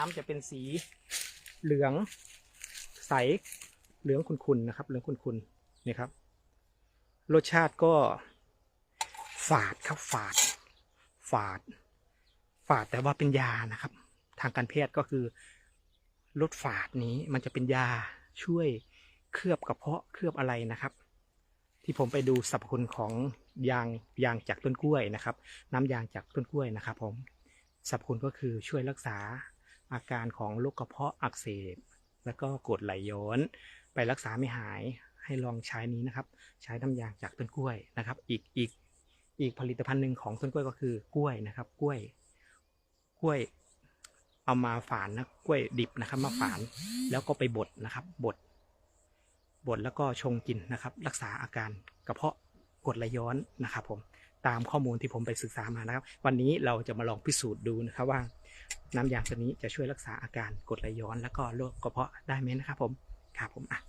น้ำจะเป็นสีเหลืองใสเหลืองขุ่นๆนะครับ เหลืองขุ่นๆนี่ครับ รสชาติก็ฝาดครับฝาด ฝาด ฝาดแต่ว่าเป็นยานะครับ ทางการแพทย์ก็คือลดฝาดนี้มันจะเป็นยาช่วยเคลือบกระเพาะเคลือบอะไรนะครับ ที่ผมไปดูสรรพคุณของยางยางจากต้นกล้วยนะครับ น้ำยางจากต้นกล้วยนะครับ ผมสรรพคุณก็คือช่วยรักษา อาการของโรคกระเพาะอักเสบ แล้วก็กดไหลย้อน ไปรักษาไม่หายให้ลองใช้นี้นะครับ ใช้น้ำยางจากต้นกล้วยนะครับ อีกอีกอีกผลิตภัณฑ์หนึ่งของต้นกล้วยก็คือกล้วยนะครับ กล้วย กล้วย เอามาฝานนะกล้วยดิบนะครับ มาฝานแล้วก็ไปบดนะครับบดบดแล้วก็ชงกินนะครับ รักษาอาการกระเพาะกดไหลย้อนนะครับ ผมตามข้อมูลที่ผมไปศึกษามานะครับ วันนี้เราจะมาลองพิสูจน์ดูนะครับว่า น้ำยางตัวนี้จะช่วยรักษาอาการกรดไหลย้อน แล้วก็โรคกระเพาะได้ไหมนะครับผมครับผมอะ